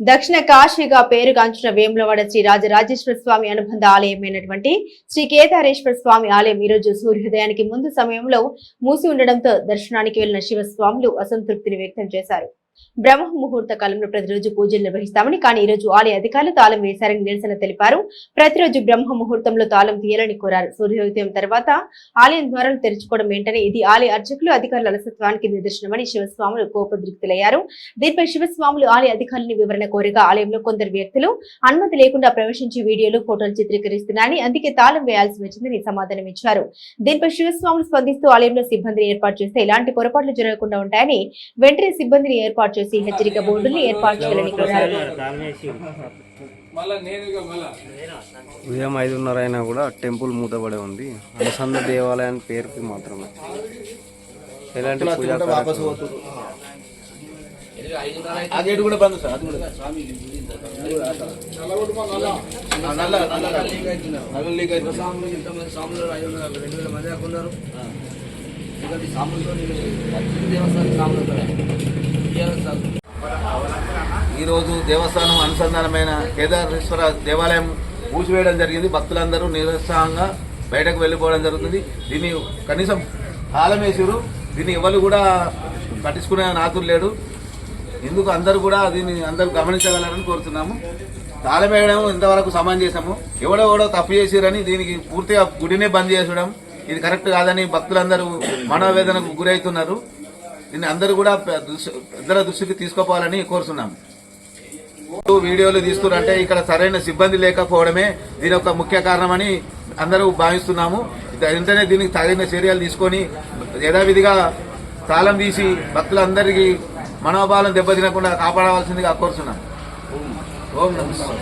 దక్షిణ కాశీగా పేరుగాంచిన వేములవాడ శ్రీ రాజరాజేశ్వర స్వామి అనుబంధ ఆలయమైనటువంటి శ్రీ కేదారేశ్వర స్వామి ఆలయం ఈ రోజు సూర్యోదయానికి ముందు సమయంలో మూసి ఉండడంతో దర్శనానికి వెళ్ళిన శివస్వాములు అసంతృప్తిని వ్యక్తం చేశారు. బ్రహ్మ ముహూర్త కాలంలో ప్రతిరోజు పూజలు నిర్వహిస్తామని కానీ ఈ రోజు ఆలయ అధికారులు తాళం వేశారని నిరసన తెలిపారు. ప్రతిరోజు బ్రహ్మ ముహూర్తంలో తాళం తీయాలని కోరారు. సూర్యోదయం తర్వాత ఆలయం ద్వారాలు తెరుచుకోవడం ఏంటని ఇది ఆలయ అర్చకులు అధికారుల అలసత్వానికి నిదర్శనమని శివస్వాములు కోపదృక్తులయ్యారు దీనిపై శివస్వాములు ఆలయ అధికారులని వివరణ కోరిక ఆలయంలో కొందరు వ్యక్తులు అనుమతి లేకుండా ప్రవేశించి వీడియోలు ఫోటోలు చిత్రీకరిస్తున్నారని అందుకే తాళం వేయాల్సి వచ్చిందని సమాధానం ఇచ్చారు. దీనిపై శివస్వాములు స్పందిస్తూ ఆలయంలో సిబ్బందిని ఏర్పాటు చేస్తే ఇలాంటి పొరపాట్లు జరగకుండా ఉంటాయని వెంటనే సిబ్బందిని ఏర్పాటు చేసి హెచ్చరిక బోర్డుల్ని ఏర్పాటు చేయాలని కోరారు. ఉదయం ఐదున్నర అయినా కూడా టెంపుల్ మూతపడే ఉంది. అనుసంధ దేవాలయాన్ని పేరుకి మాత్రమే. ఎలాంటి పూజా కార్యక్రమాలు ఆ గేట్ ఈరోజు దేవస్థానం అనుసంధానమైన కేదారేశ్వర దేవాలయం మూసివేయడం జరిగింది. భక్తులందరూ నిరుత్సాహంగా బయటకు వెళ్ళిపోవడం జరుగుతుంది. దీన్ని కనీసం తాళం వేసిరు. దీన్ని ఎవరు కూడా పట్టించుకునే నాతులు లేడు. ఎందుకు అందరూ కూడా దీన్ని అందరూ గమనించగలరని కోరుతున్నాము. తాళం వేయడం ఇంతవరకు చేసాము ఎవడెవడో తప్పు చేసిరని దీనికి పూర్తిగా గుడినే బంద్ చేసడం ఇది కరెక్ట్ కాదని భక్తులందరూ మనోవేదనకు గురవుతున్నారు. దీన్ని అందరూ కూడా దృష్టి- పెద్దల దృష్టికి తీసుకోపోవాలని కోరుతున్నాం వీడియోలు తీస్తున్నారంటే ఇక్కడ సరైన సిబ్బంది లేకపోవడమే దీని యొక్క ముఖ్య కారణమని అందరూ భావిస్తున్నాము. వెంటనే దీనికి తగిన చర్యలు తీసుకొని యథావిధిగా తాళం తీసి భక్తులందరికీ మనోభావం దెబ్బతినకుండా కాపాడవలసిందిగా కోరుతున్నాం ఓం నమస్కారం